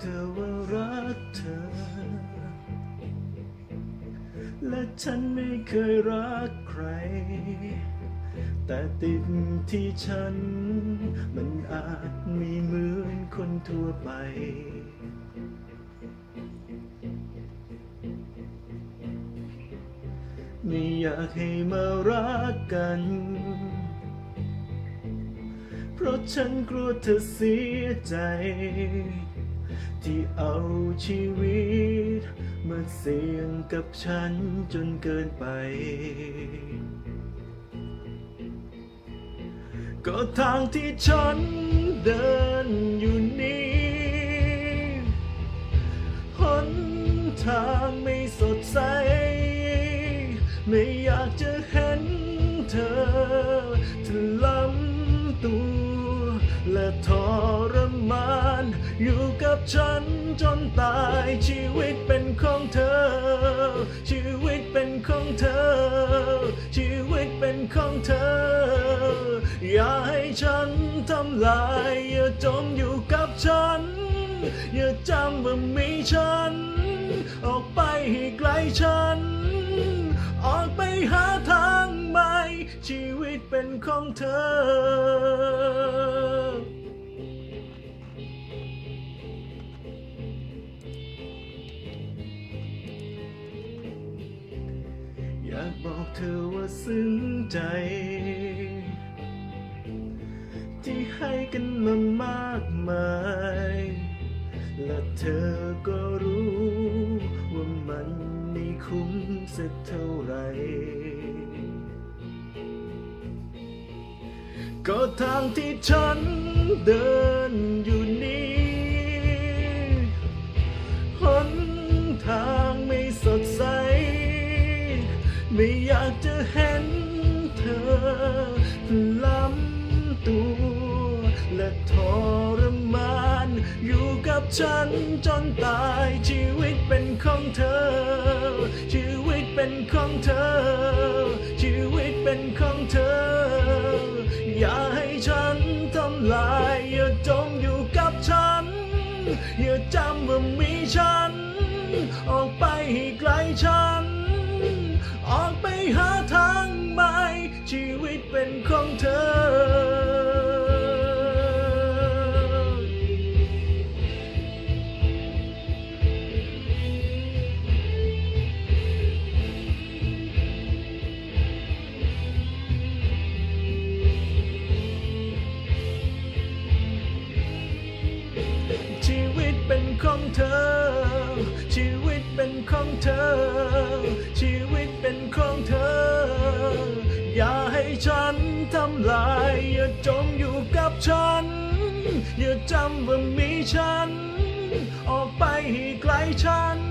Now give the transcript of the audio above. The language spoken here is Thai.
เธอว่ารักเธอ และฉันไม่เคยรักใคร แต่ติดที่ฉัน มันอาจมีเหมือนคนทั่วไปไม่อยากให้มารักกัน เพราะฉันกลัวเธอเสียใจ ที่เอาชีวิตมาเสี่ยงกับฉันจนเกินไป ก็ทางที่ฉันเดินอยู่นี้หนทางไม่สดใส ไม่อยากจะเห็นเธอทะล้ำตัวแล ทรมาน อยู่กับฉันจนตายชีวิตเป็นของเธอ ชีวิตเป็นของเธอ ชีวิตเป็นของเธอ อย่าให้ฉันทำลาย อย่าจมอยู่กับฉัน อย่าจำว่ามีฉัน ออกไปให้ไกลฉัน ออกไปหาทางใหม่ชีวิตเป็นของเธอ เธอว่าซึ้งใจ ที่ให้กันมามากมาย และเธอก็รู้ว่ามันไม่คุ้มสักเท่าไหร่ก็ทางที่ฉันเดินอยู่ ไม่อยากจะเห็นเธอล้ำตัว และทรมาน อยู่กับฉันจนตายชีวิตเป็นของเธอ ชีวิตเป็นของเธอ ชีวิตเป็นของเธอ ของเธอ ชีวิตเป็นของเธอ อย่าให้ฉันทำลาย อย่าจมอยู่กับฉัน อย่าจำว่ามีฉัน ออกไปให้ไกลฉัน